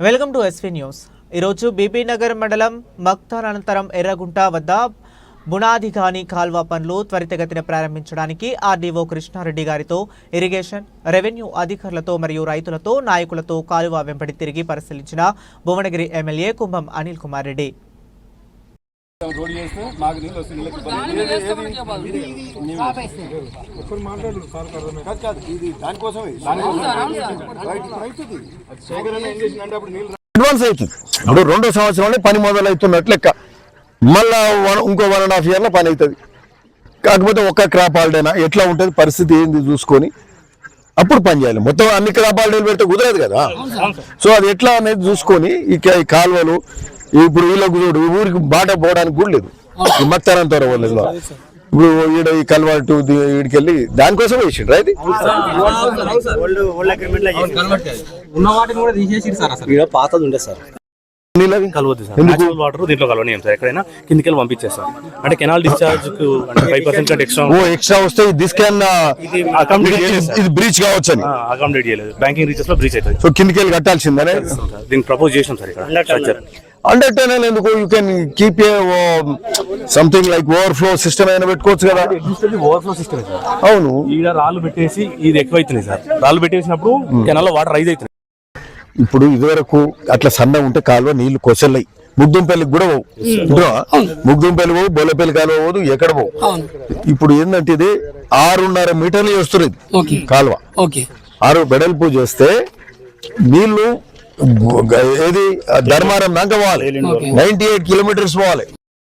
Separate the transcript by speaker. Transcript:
Speaker 1: Welcome to SV news. ఈరోజు బీబీనగర్ మండలం మక్తాన్ అనంతరం ఎర్రగుంట వద్ద బునాదిగాని కాల్వ పనులు త్వరితగతిన ప్రారంభించడానికి ఆర్డీఓ కృష్ణారెడ్డి గారితో ఇరిగేషన్ రెవెన్యూ అధికారులతో మరియు రైతులతో నాయకులతో కాలువ వెంబడి తిరిగి పరిశీలించిన భువనగిరి ఎమ్మెల్యే కుంభం అనిల్ కుమార్ రెడ్డి.
Speaker 2: రోడ్ చేస్తే మాకు నీళ్ళు వస్తుంది నీళ్ళకి ఇబ్బంది. కాదు, కాదు, ఇది దానికోసమే సేకరణ ఏం చేసిందంటే అప్పుడు నీళ్ళు
Speaker 3: అడ్వాన్స్ అవుతుంది ఇప్పుడు రెండో సంవత్సరంలో పని మొదలవుతున్నట్లు లెక్క. మళ్ళా వన్- ఇంకో వన్ అండ్ హాఫ్ ఇయర్లో పని అవుతుంది. కాకపోతే ఒక్క క్రాప్ హాలిడేనా ఎట్లా ఉంటుంది? పరిస్థితి ఏంది చూసుకొని. అప్పుడు పని చేయాలి. మొత్తం అన్ని క్రాప్ హాలిడేలు పెడితే కుదరదు కదా. సో అది ఎట్లా అనేది చూసుకొని ఈ కాలువలు ఇప్పుడు వీళ్ళకు చూడు ఈ ఊరికి బాట పోవడానికి కూడా లేదు ఈ మక్తారంతో వాళ్ళలో ఇప్పుడు ఈడ ఈ కల్వాటు దానికోసం
Speaker 4: కూడా తీసేసి సార్ అసలు
Speaker 5: ఇక్కడ పాతది ఉండే సార్ కలవద్దు సార్. వాటర్ దీంట్లో కలవనీయం సార్. ఎక్కడైనా కిందికి వెళ్ళి పంపించేస్తాం. అంటే కెనాల్ డిశ్చార్జ్కు అంటే ఫైవ్ పర్సెంట్ కంటే ఎక్స్ట్రా
Speaker 3: ఓ ఎక్స్ట్రా వస్తే దిస్ క్యాన్
Speaker 5: ఇది చేయలేదు సార్.
Speaker 3: ఇది బ్రీచ్ కావచ్చు అని
Speaker 5: అకామిడేట్ చేయలేదు. బ్యాంకింగ్ రీచెస్లో బ్రీచ్ అవుతుంది.
Speaker 3: సో కిందికి వెళ్ళి కట్టాల్సిందనే.
Speaker 5: దీన్ని ప్రపోజ్ చేసాం సార్ ఇక్కడ స్ట్రక్చర్
Speaker 3: అండర్ టెనల్ ఎందుకు? You can keep a something like overflow system అయినా పెట్టుకోవచ్చు కదా.
Speaker 5: Overflow system sir.
Speaker 3: అవును.
Speaker 5: ఈడ రాళ్ళు పెట్టేసి ఇది ఎక్కువ అవుతుంది సార్. రాళ్ళు పెట్టేసినప్పుడు కెనాల్లో వాటర్ రైజ్ అవుతుంది.
Speaker 3: ఇప్పుడు ఇదివరకు అట్లా సన్న ఉంటే కాలువ నీళ్ళు కొసల్లయి ముగ్దుంపల్లికి కూడా పోవు. ముగ్దుంపల్లి పోవు బొల్లపల్లి కాలువ పోదు ఎక్కడ పోవు. ఇప్పుడు ఏంటంటే ఇది ఆరున్నర మీటర్లు చేస్తున్నది కాలువ. ఆరు వెడల్పు చేస్తే నీళ్ళు ఏది? ధర్మారం దాకా పోవాలి. నైన్టీ ఎయిట్ కిలోమీటర్స్ పోవాలి.